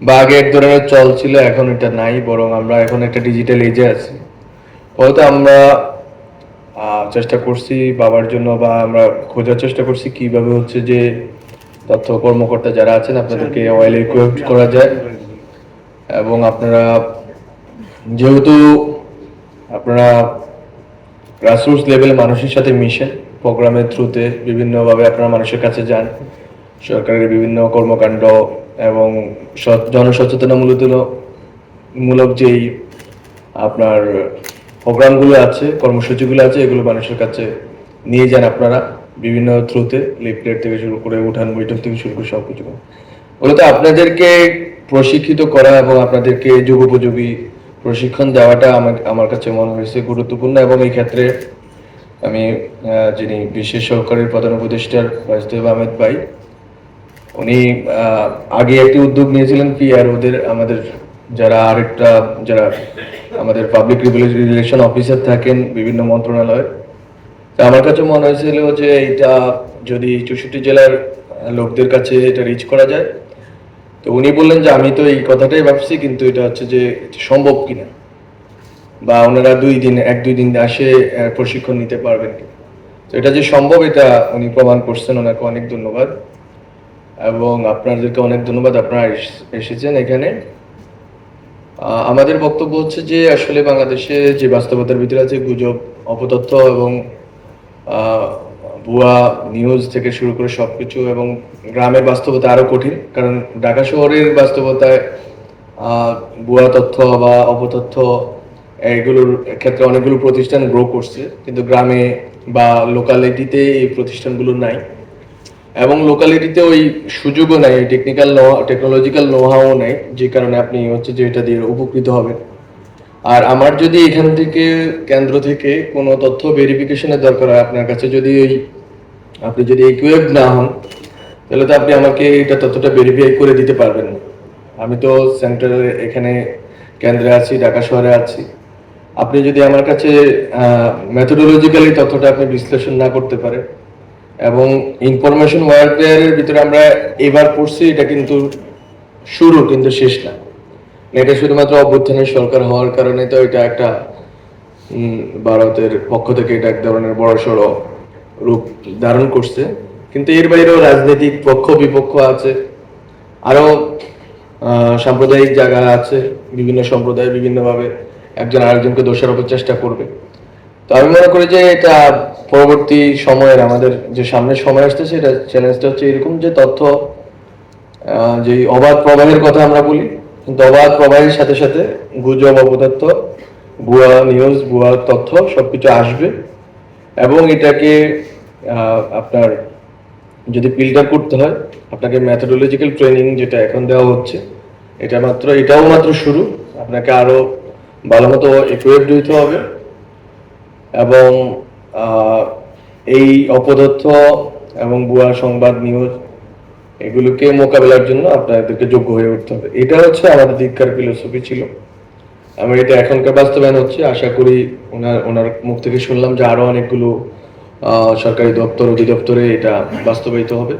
বা আগে এক ধরনের চল ছিল এখন এটা নাই বরং আমরা এখন একটা ডিজিটাল এজে আছি। হয়তো আমরা চেষ্টা করছি বাবার জন্য বা আমরা খোঁজার চেষ্টা করছি কীভাবে হচ্ছে যে তথ্য কর্মকর্তা যারা আছেন আপনাদেরকে ওয়েল ইকুইপড করা যায়। এবং আপনারা যেহেতু আপনারা গ্রাসরুটস লেভেলে মানুষের সাথে মিশেন প্রোগ্রামের থ্রুতে বিভিন্নভাবে আপনারা মানুষের কাছে যান সরকারের বিভিন্ন কর্মকাণ্ড এবং জনসচেতনামূলক মূলক যেই আপনার প্রোগ্রামগুলো আছে, কর্মসূচিগুলো আছে, এগুলো মানুষের কাছে নিয়ে যান আপনারা বিভিন্ন থ্রুতে, লিফলেট থেকে শুরু করে উঠান, বৈঠক থেকে শুরু করে সব কিছু মূলত আপনাদেরকে প্রশিক্ষিত করা এবং আপনাদেরকে যুগোপযোগী প্রশিক্ষণ দেওয়াটা আমার আমার কাছে মনে হয়েছে গুরুত্বপূর্ণ এবং এই ক্ষেত্রে আমি যিনি বিশেষ সহকারী প্রধান উপদেষ্টার বাসদেব আহমেদ ভাই উনি আগে একটি উদ্যোগ নিয়েছিলেন কি পিআর ওদের আমাদের যারা আরেকটা, যারা আমাদের পাবলিক রিলেশন অফিসার থাকেন বিভিন্ন মন্ত্রণালয়ে, তা আমার কাছে মনে হয়েছিল যে এটা যদি চৌষট্টি জেলার লোকদের কাছে এটা রিচ করা যায়, তো উনি বললেন যে আমি তো এই কথাটাই ভাবছি, কিন্তু এটা হচ্ছে যে সম্ভব কিনা, বা ওনারা দুই দিন, এক দুই দিন আসে প্রশিক্ষণ নিতে পারবেন তো এটা যে সম্ভব, এটা উনি প্রমাণ করছেন, ওনাকে অনেক ধন্যবাদ। এবং আপনাদেরকে অনেক ধন্যবাদ আপনারা এস- এসেছেন এখানে। আমাদের বক্তব্য হচ্ছে যে আসলে বাংলাদেশে যে বাস্তবতার ভিতরে আছে গুজব, অপতথ্য এবং ভুয়া নিউজ থেকে শুরু করে সবকিছু এবং গ্রামের বাস্তবতা আরও কঠিন। কারণ ঢাকা শহরের বাস্তবতায় ভুয়া তথ্য বা অপতথ্য এগুলোর ক্ষেত্রে অনেকগুলো প্রতিষ্ঠান গ্রো করছে। কিন্তু গ্রামে বা লোকালিটিতে এই প্রতিষ্ঠানগুলো নাই। এবং লোকালিটিতে ওই সুযোগও নাই টেকনিক্যাল টেকনোলজিক্যাল নোহাও নেই, যে কারণে আপনি হচ্ছে যে এটা দিয়ে উপকৃত হবেন। আর আমার যদি এখান থেকে, কেন্দ্র থেকে কোনো তথ্য ভেরিফিকেশনের দরকার হয়, আপনার কাছে যদি ওই, আপনি যদি ইকুইপ না হন, তাহলে তো আপনি আমাকে এটা তথ্যটা ভেরিফাই করে দিতে পারবেন। না আমি তো সেন্টারে এখানে কেন্দ্রে আছি, ঢাকা শহরে আছি। আপনি যদি আমার কাছে মেথোডোলজিক্যালি তথ্যটা আপনি বিশ্লেষণ না করতে পারেন এবং ইনফরমেশন ওয়ারফেয়ারের ভিতরে আমরা এবার পড়ছি এটা কিন্তু শুরু কিন্তু শেষ না। এটা শুধুমাত্র অভ্যুত্থানের সরকার হওয়ার কারণে তো এটা একটা ভারতের পক্ষ থেকে এটা এক ধরনের বড় সড়ো রূপ ধারণ করছে। কিন্তু এর বাইরেও রাজনৈতিক পক্ষ বিপক্ষ আছে আরও আহ, সাম্প্রদায়িক জায়গা আছে বিভিন্ন সম্প্রদায় বিভিন্নভাবে একজন আরেকজনকে দোষারোপের চেষ্টা করবে। তো আমি মনে করি যে এটা পরবর্তী সময়ের আমাদের যে সামনের সময় আসতেছে এটা চ্যালেঞ্জটা হচ্ছে এরকম যে তথ্য যে অবাধ প্রবাহের কথা আমরা বলি, কিন্তু অবাধ প্রবাহের সাথে সাথে গুজব অপতথ্য ভুয়া নিউজ ভুয়া তথ্য সবকিছু আসবে এবং এটাকে আপনার যদি ফিল্টার করতে হয়, আপনাকে ম্যাথোডোলজিক্যাল ট্রেনিং যেটা এখন দেওয়া হচ্ছে, এটা মাত্র, এটাও মাত্র শুরু। আপনাকে আরও ভালো মতো হইতে হবে। এবং এই অপতথ্য এবং ভুয়া সংবাদ নিউজ এগুলোকে মোকাবেলার জন্য আপনাদেরকে যোগ্য হয়ে উঠতে হবে। এটা হচ্ছে আমাদের দীক্ষার ফিলোসফি ছিল। আমার এটা এখনকার বাস্তবায়ন হচ্ছে। আশা করি ওনার ওনার মুখ থেকে শুনলাম যে আরও অনেকগুলো সরকারি দপ্তর, অধিদপ্তরে এটা বাস্তবায়িত হবে।